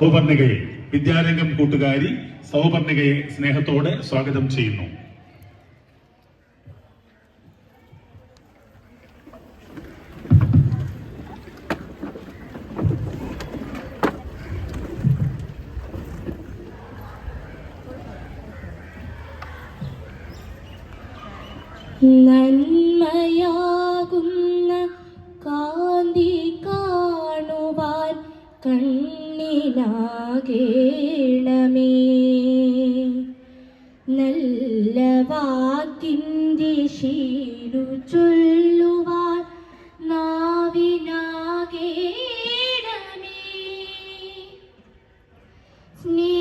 സൗപർണികയെ വിദ്യാരംഗം കൂട്ടുകാരി സൗപർണികയെ സ്നേഹത്തോടെ സ്വാഗതം ചെയ്യുന്നു. കണ്ണിനാകേണമേ നല്ല വാക്കിന്റെ ശീലു ചൊല്ലുവാൻ നാവിനാകേണമേ സ്നേഹമാകുന്ന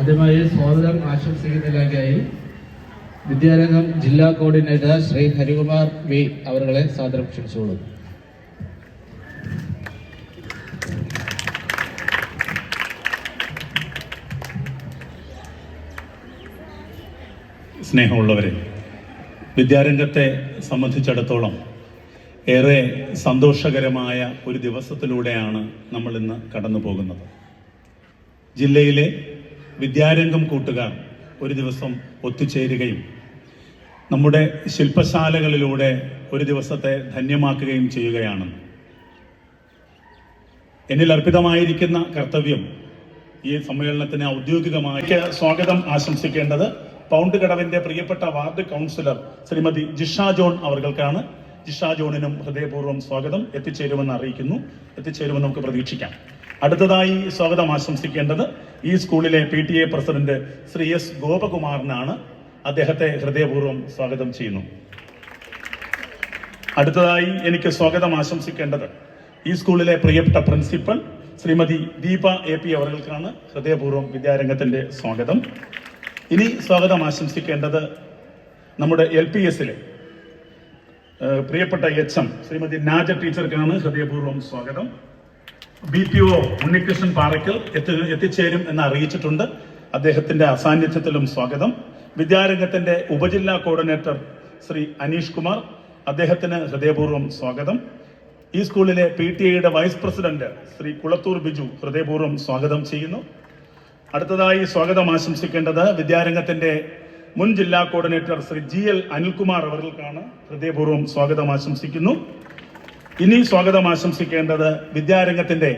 ആദ്യമായി സ്വാഗതം ആശംസിക്കുന്നതിലേക്കായി വിദ്യാരംഗം ജില്ലാ കോർഡിനേറ്റർ ശ്രീ ഹരികുമാർ വി അവരുടെ സാദരം ക്ഷണിച്ചോളൂ സ്നേഹമുള്ളവരെ വിദ്യാരംഗത്തെ സംബന്ധിച്ചിടത്തോളം ഏറെ സന്തോഷകരമായ ഒരു ദിവസത്തിലൂടെയാണ് നമ്മൾ ഇന്ന് കടന്നു പോകുന്നത് ജില്ലയിലെ വിദ്യാരംഗം കൂട്ടുകാർ ഒരു ദിവസം ഒത്തുചേരുകയും നമ്മുടെ ശില്പശാലകളിലൂടെ ഒരു ദിവസത്തെ ധന്യമാക്കുകയും ചെയ്യുകയാണ്. എന്നിൽ അർപ്പിതമായിരിക്കുന്ന കർത്തവ്യം ഈ സമ്മേളനത്തിന് ഔദ്യോഗികമായി സ്വാഗതം ആശംസിക്കേണ്ടത് പൗണ്ട് കടവിന്റെ പ്രിയപ്പെട്ട ward councillor Shrimati Jisha John അവർക്കാണ് ജിഷ ജോണിനും ഹൃദയപൂർവം സ്വാഗതം എത്തിച്ചേരുമെന്ന് അറിയിക്കുന്നു. എത്തിച്ചേരുമെന്ന് നമുക്ക് പ്രതീക്ഷിക്കാം. അടുത്തതായി സ്വാഗതം ആശംസിക്കേണ്ടത് ഈ സ്കൂളിലെ P T A president Shri S ഗോപകുമാറിനാണ് അദ്ദേഹത്തെ ഹൃദയപൂർവം സ്വാഗതം ചെയ്യുന്നു. അടുത്തതായി എനിക്ക് സ്വാഗതം ആശംസിക്കേണ്ടത് ഈ സ്കൂളിലെ പ്രിയപ്പെട്ട principal Shrimati Deepa A P അവർക്കാണ് ഹൃദയപൂർവം വിദ്യാരംഗത്തിന്റെ സ്വാഗതം. ഇനി സ്വാഗതം ആശംസിക്കേണ്ടത് നമ്മുടെ എൽ പി എസിലെ പ്രിയപ്പെട്ട എച്ച് എം ശ്രീമതി നാജ ടീച്ചർക്കാണ് ഹൃദയപൂർവം സ്വാഗതം. B P O Unnikrishnan Parakkal എത്തി എത്തിച്ചേരും എന്ന് അറിയിച്ചിട്ടുണ്ട്. അദ്ദേഹത്തിന്റെ അസാന്നിധ്യത്തിലും സ്വാഗതം. വിദ്യാരംഗത്തിന്റെ ഉപജില്ലാ കോർഡിനേറ്റർ ശ്രീ അനീഷ് കുമാർ അദ്ദേഹത്തിന് ഹൃദയപൂർവം സ്വാഗതം. ഈ സ്കൂളിലെ പി ടി എയുടെ വൈസ് പ്രസിഡന്റ് ശ്രീ കുളത്തൂർ ബിജു ഹൃദയപൂർവം സ്വാഗതം ചെയ്യുന്നു. അടുത്തതായി സ്വാഗതം ആശംസിക്കേണ്ടത് വിദ്യാരംഗത്തിന്റെ മുൻ ജില്ലാ coordinator Shri G L Anilkumar അവർക്കാണ് ഹൃദയപൂർവം സ്വാഗതം ആശംസിക്കുന്നു. ഇനി സ്വാഗതം ആശംസിക്കേണ്ടത് വിദ്യാരംഗത്തിന്റെ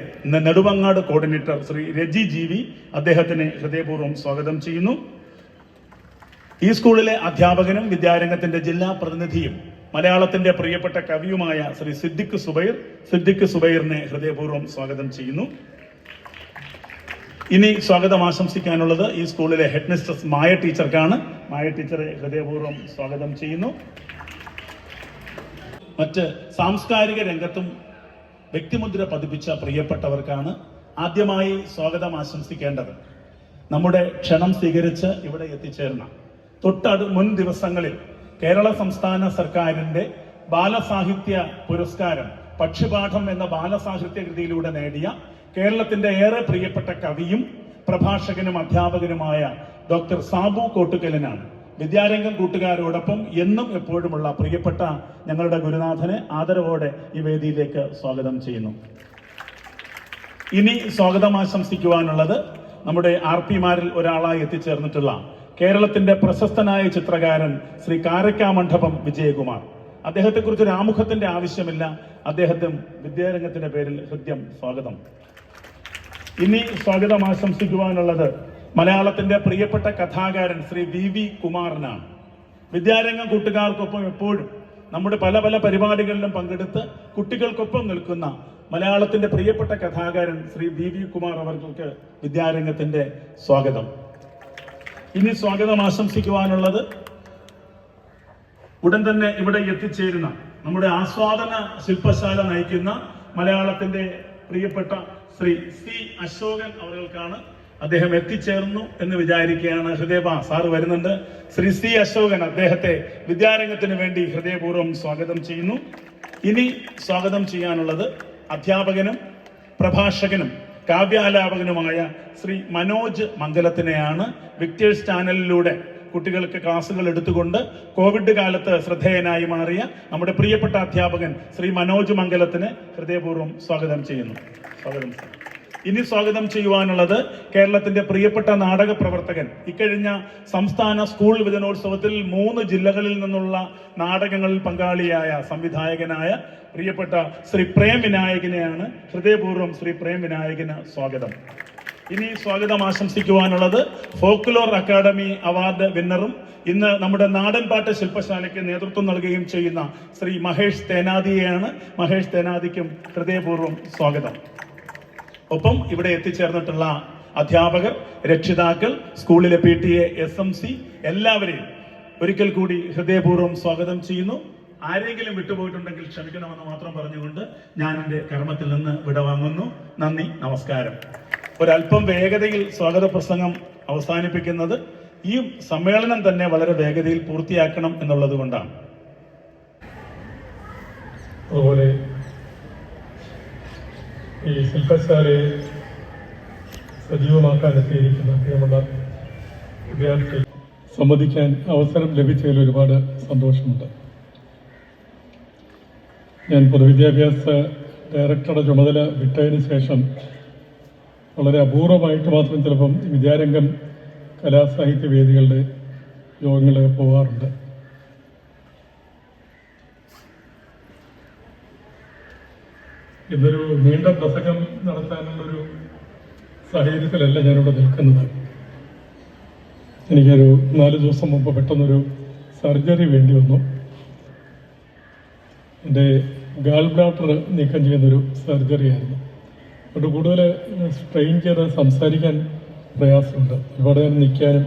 Nedumangad coordinator Shri Reji G V അദ്ദേഹത്തിന് ഹൃദയപൂർവം സ്വാഗതം ചെയ്യുന്നു. ഈ സ്കൂളിലെ അധ്യാപകനും വിദ്യാരംഗത്തിന്റെ ജില്ലാ പ്രതിനിധിയും മലയാളത്തിന്റെ പ്രിയപ്പെട്ട കവിയുമായ ശ്രീ സിദ്ദിഖ് സുബൈർ സിദ്ദിഖ് സുബൈറിനെ ഹൃദയപൂർവം സ്വാഗതം ചെയ്യുന്നു. ഇനി സ്വാഗതം ആശംസിക്കാനുള്ളത് ഈ സ്കൂളിലെ ഹെഡ് മിസ്ട്രസ് മായ ടീച്ചർക്കാണ്. മായ ടീച്ചറെ ഹൃദയപൂർവം സ്വാഗതം ചെയ്യുന്നു. മറ്റ് സാംസ്കാരിക രംഗത്തും വ്യക്തിമുദ്ര പതിപ്പിച്ച പ്രിയപ്പെട്ടവർക്കാണ് ആദ്യമായി സ്വാഗതം ആശംസിക്കേണ്ടത്. നമ്മുടെ ക്ഷണം സ്വീകരിച്ച് ഇവിടെ എത്തിച്ചേർന്ന തൊട്ടടു മുൻ ദിവസങ്ങളിൽ കേരള സംസ്ഥാന സർക്കാരിന്റെ ബാലസാഹിത്യ പുരസ്കാരം പക്ഷിപാഠം എന്ന ബാലസാഹിത്യ കൃതിയിലൂടെ നേടിയ കേരളത്തിന്റെ ഏറെ പ്രിയപ്പെട്ട കവിയും പ്രഭാഷകനും അധ്യാപകനുമായ ഡോക്ടർ സാബു കോട്ടുകലിനാണ് വിദ്യാരംഗം കൂട്ടുകാരോടൊപ്പം എന്നും എപ്പോഴുമുള്ള പ്രിയപ്പെട്ട ഞങ്ങളുടെ ഗുരുനാഥനെ ആദരവോടെ ഈ വേദിയിലേക്ക് സ്വാഗതം ചെയ്യുന്നു. ഇനി സ്വാഗതം ആശംസിക്കുവാനുള്ളത് നമ്മുടെ ആർ പിമാരിൽ ഒരാളായി എത്തിച്ചേർന്നിട്ടുള്ള കേരളത്തിന്റെ പ്രശസ്തനായ ചിത്രകാരൻ ശ്രീ കാരക്കാമണ്ഡപം വിജയകുമാർ. അദ്ദേഹത്തെക്കുറിച്ച് ഒരു ആമുഖത്തിന്റെ ആവശ്യമില്ല. അദ്ദേഹത്തെ വിദ്യാരംഗത്തിന്റെ പേരിൽ ഹൃദ്യം സ്വാഗതം. ഇനി സ്വാഗതം ആശംസിക്കുവാനുള്ളത് മലയാളത്തിന്റെ പ്രിയപ്പെട്ട കഥാകാരൻ ശ്രീ വി വി കുമാറിനാണ്. വിദ്യാരംഗം കൂട്ടുകാർക്കൊപ്പം എപ്പോഴും നമ്മുടെ പല പല പരിപാടികളിലും പങ്കെടുത്ത് കുട്ടികൾക്കൊപ്പം നിൽക്കുന്ന മലയാളത്തിന്റെ പ്രിയപ്പെട്ട കഥാകാരൻ ശ്രീ വി വി കുമാർ അവർക്ക് വിദ്യാരംഗത്തിന്റെ സ്വാഗതം. ഇനി സ്വാഗതം ആശംസിക്കുവാനുള്ളത് ഉടൻ തന്നെ ഇവിടെ എത്തിച്ചേരുന്ന നമ്മുടെ ആസ്വാദന ശില്പശാല നയിക്കുന്ന മലയാളത്തിന്റെ പ്രിയപ്പെട്ട ശ്രീ സി അശോകൻ അവർക്കാണ് അദ്ദേഹം എത്തിച്ചേർന്നു എന്ന് വിചാരിക്കുകയാണ് ഹൃദയപ സാറ് വരുന്നുണ്ട്. ശ്രീ സി അശോകൻ അദ്ദേഹത്തെ വിദ്യാരംഗത്തിന് വേണ്ടി ഹൃദയപൂർവം സ്വാഗതം ചെയ്യുന്നു. ഇനി സ്വാഗതം ചെയ്യാനുള്ളത് അധ്യാപകനും പ്രഭാഷകനും കാവ്യാലാപകനുമായ ശ്രീ മനോജ് മംഗലത്തിനെയാണ്. വിക്ടേഴ്സ് ചാനലിലൂടെ കുട്ടികൾക്ക് ക്ലാസ്സുകൾ എടുത്തുകൊണ്ട് കോവിഡ് കാലത്ത് ശ്രദ്ധേയനായി മാറിയ നമ്മുടെ പ്രിയപ്പെട്ട അധ്യാപകൻ ശ്രീ മനോജ് മംഗലത്തിന് ഹൃദയപൂർവം സ്വാഗതം ചെയ്യുന്നു. സ്വാഗതം. ഇനി സ്വാഗതം ചെയ്യുവാനുള്ളത് കേരളത്തിന്റെ പ്രിയപ്പെട്ട നാടക പ്രവർത്തകൻ. ഇക്കഴിഞ്ഞ സംസ്ഥാന സ്കൂൾ വിജനോത്സവത്തിൽ മൂന്ന് ജില്ലകളിൽ നിന്നുള്ള നാടകങ്ങളിൽ പങ്കാളിയായ സംവിധായകനായ പ്രിയപ്പെട്ട ശ്രീ പ്രേം വിനായകനെയാണ് ഹൃദയപൂർവം ശ്രീ പ്രേം വിനായകന് സ്വാഗതം. ഇനി സ്വാഗതം ആശംസിക്കുവാനുള്ളത് ഫോക്ലോർ അക്കാദമി അവാർഡ് വിന്നറും ഇന്ന് നമ്മുടെ നാടൻ പാട്ട് ശില്പശാലയ്ക്ക് നേതൃത്വം നൽകുകയും ചെയ്യുന്ന ശ്രീ മഹേഷ് തേനാദിയെയാണ്. മഹേഷ് തേനാദിക്കും ഹൃദയപൂർവം സ്വാഗതം. ഒപ്പം ഇവിടെ എത്തിച്ചേർന്നിട്ടുള്ള അധ്യാപകർ രക്ഷിതാക്കൾ സ്കൂളിലെ P T A S M C എല്ലാവരെയും ഒരിക്കൽ കൂടി ഹൃദയപൂർവം സ്വാഗതം ചെയ്യുന്നു. ആരെങ്കിലും വിട്ടുപോയിട്ടുണ്ടെങ്കിൽ ക്ഷമിക്കണമെന്ന് മാത്രം പറഞ്ഞുകൊണ്ട് ഞാൻ എന്റെ കർമ്മത്തിൽ നിന്ന് വിടവാങ്ങുന്നു നന്ദി നമസ്കാരം. ഒരല്പം വേഗതയിൽ സ്വാഗത പ്രസംഗം അവസാനിപ്പിക്കുന്നത് ഈ സമ്മേളനം തന്നെ വളരെ വേഗതയിൽ പൂർത്തിയാക്കണം എന്നുള്ളത് കൊണ്ടാണ്. അതുപോലെ ഈ ശില്പശാലയെ സജീവമാക്കാൻ എത്തിയിരിക്കുന്ന വിദ്യാർത്ഥി. സംവദിക്കാൻ അവസരം ലഭിച്ചതിൽ ഒരുപാട് സന്തോഷമുണ്ട്. ഞാൻ പൊതുവിദ്യാഭ്യാസ ഡയറക്ടറുടെ ചുമതല വിട്ടതിന് ശേഷം വളരെ അപൂർവമായിട്ട് മാത്രം ചിലപ്പം വിദ്യാരംഗം കലാസാഹിത്യ വേദികളുടെ യോഗങ്ങൾ പോകാറുണ്ട്. ഇന്നൊരു നീണ്ട പ്രസംഗം നടത്താനുള്ളൊരു സാഹചര്യത്തിലല്ല ഞാനിവിടെ നിൽക്കുന്നത്. എനിക്കൊരു നാല് ദിവസം മുമ്പ് പെട്ടെന്നൊരു സർജറി വേണ്ടി വന്നു. എന്റെ ഗാൾ ബ്ലാഡർ നീക്കം ചെയ്യുന്നൊരു സർജറി ആയിരുന്നു. അതുകൊണ്ട് കൂടുതൽ സ്ട്രെയിൻ ചെയ്ത് സംസാരിക്കാൻ പ്രയാസമുണ്ട്. ഒരുപാട് നേരം നിൽക്കാനും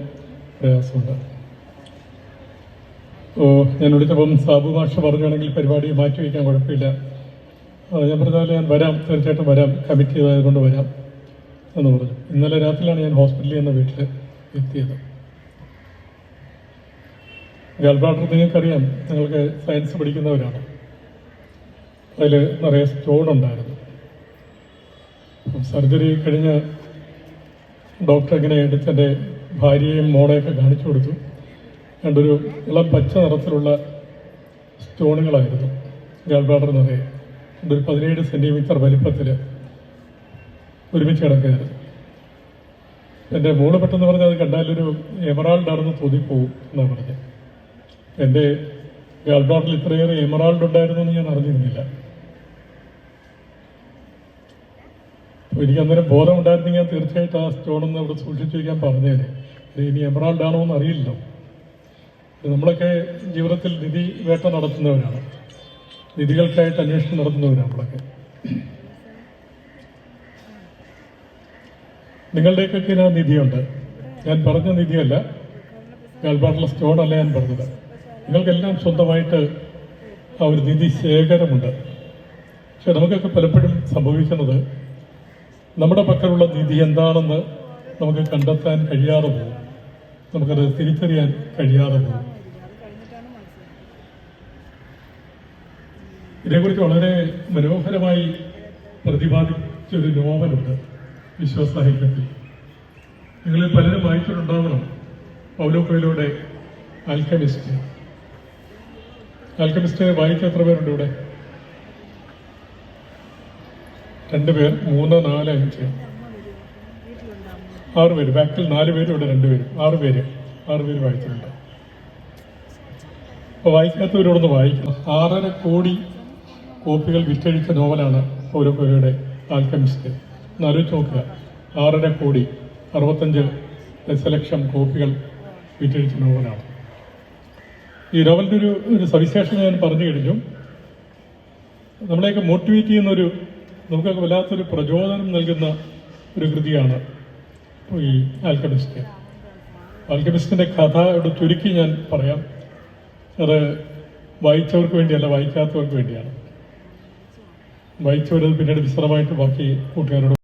പ്രയാസമുണ്ട്. ഓ ഞാൻ വിളിച്ചപ്പം സാബു മാഷ പറഞ്ഞാണെങ്കിൽ പരിപാടി മാറ്റി വയ്ക്കാൻ കുഴപ്പമില്ല. ഞാൻ പറഞ്ഞാൽ ഞാൻ വരാം. തീർച്ചയായിട്ടും വരാം. കമ്മിറ്റ് ചെയ്തതുകൊണ്ട് വരാം എന്ന് പറഞ്ഞു ഇന്നലെ രാത്രിയിലാണ് ഞാൻ ഹോസ്പിറ്റലിൽ നിന്ന് വീട്ടിൽ എത്തിയത്. ഗൾബാട്ടർ നിങ്ങൾക്കറിയാം. നിങ്ങൾക്ക് സയൻസ് പഠിക്കുന്നവരാണ്. അതിൽ നിറയെ സ്റ്റോൺ ഉണ്ടായിരുന്നു. സർജറി കഴിഞ്ഞ് ഡോക്ടർ ഇങ്ങനെ എടുത്ത് എന്റെ ഭാര്യയും മോളെയൊക്കെ കാണിച്ചു കൊടുത്തു. കണ്ടൊരു ഇളം പച്ച നിറത്തിലുള്ള സ്റ്റോണുകളായിരുന്നു ഗൾബാട്ടർ നിറയെ. ഒരു പതിനേഴ് സെന്റിമീറ്റർ വലിപ്പത്തിൽ ഒരുമിച്ച് കിടക്കുകയായിരുന്നു. എന്റെ മോൾ പെട്ടെന്ന് പറഞ്ഞാൽ അത് കണ്ടാലൊരു എമറാൾഡ് ആണെന്ന് തോന്നിപ്പോവും എന്നാണ് പറഞ്ഞത്. എന്റെ ഗാൾബാറിൽ ഇത്രയേറെ എമറാൾഡ് ഉണ്ടായിരുന്നു എന്ന് ഞാൻ അറിഞ്ഞിരുന്നില്ല. എനിക്ക് അന്നേരം ബോധമുണ്ടായിരുന്നെങ്കിൽ ഞാൻ തീർച്ചയായിട്ടും ആ സ്റ്റോണൊന്ന് അവിടെ സൂക്ഷിച്ചു വയ്ക്കാൻ പറഞ്ഞേനെ. ഇനി എമറാൾഡ് ആണോ എന്ന് അറിയില്ലല്ലോ. നമ്മളൊക്കെ ജീവിതത്തിൽ നിധി വേട്ട നടത്തുന്നവരാണ്. നിധികൾക്കായിട്ട് അന്വേഷണം നടത്തുന്നവരാണ് നമ്മളൊക്കെ. നിങ്ങളുടെയൊക്കെ ആ നിധിയുണ്ട്. ഞാൻ പറഞ്ഞ നിധിയല്ല. ഗാൽബാട്ടിലെ സ്റ്റോണല്ല ഞാൻ പറഞ്ഞത്. നിങ്ങൾക്കെല്ലാം സ്വന്തമായിട്ട് ആ ഒരു നിധി ശേഖരമുണ്ട്. പക്ഷെ നമുക്കൊക്കെ പലപ്പോഴും സംഭവിക്കുന്നത് നമ്മുടെ പക്കലുള്ള നിധി എന്താണെന്ന് നമുക്ക് കണ്ടെത്താൻ കഴിയാതെ പോകും. നമുക്കത് തിരിച്ചറിയാൻ കഴിയാതെ പോകും. ഇതേക്കുറിച്ച് വളരെ മനോഹരമായി പ്രതിപാദിച്ചൊരു നോവലുണ്ട് വിശ്വസാഹിത്യത്തിൽ നിങ്ങളിൽ പലരും വായിച്ചിട്ടുണ്ടാവണം പൗലോ കൊയിലൂടെ ആൽക്കമിസ്റ്റ് ആൽക്കമിസ്റ്റ് വായിച്ച എത്ര പേരുണ്ട് ഇവിടെ? രണ്ടുപേർ മൂന്ന് നാല് അഞ്ച്. ആറ് പേര്. ബാക്കിൽ നാല് പേരും ഇവിടെ രണ്ട് പേരും. ആറ് പേര്. ആറ് പേര് വായിച്ചിട്ടുണ്ട്. അപ്പോൾ വായിക്കാത്തവരോടൊന്ന് വായിക്കണം. ആറര കോടി കോപ്പികൾ വിറ്റഴിച്ച നോവലാണ് ഓരോ പേരുടെ ആൽക്കമിസ്റ്റ്. ഒന്ന് ആലോചിച്ച് നോക്കുക. ആറര കോടി അറുപത്തഞ്ച് ദശലക്ഷം കോപ്പികൾ വിറ്റഴിച്ച നോവലാണ്. ഈ നോവലിന്റെ ഒരു ഒരു സവിശേഷത ഞാൻ പറഞ്ഞു കഴിഞ്ഞു. നമ്മളെയൊക്കെ മോട്ടിവേറ്റ് ചെയ്യുന്നൊരു നമുക്കൊക്കെ വല്ലാത്തൊരു പ്രചോദനം നൽകുന്ന ഒരു കൃതിയാണ് ഈ ആൽക്കമിസ്റ്റ്. ആൽക്കമിസ്റ്റിന്റെ കഥ ഇവിടെ ചുരുക്കി ഞാൻ പറയാം. അത് വായിച്ചവർക്ക് വേണ്ടിയല്ല വായിക്കാത്തവർക്ക് വേണ്ടിയാണ്. വായിച്ചവരത് പിന്നീട് വിശദമായിട്ട് ബാക്കി കൂട്ടുകാരോട്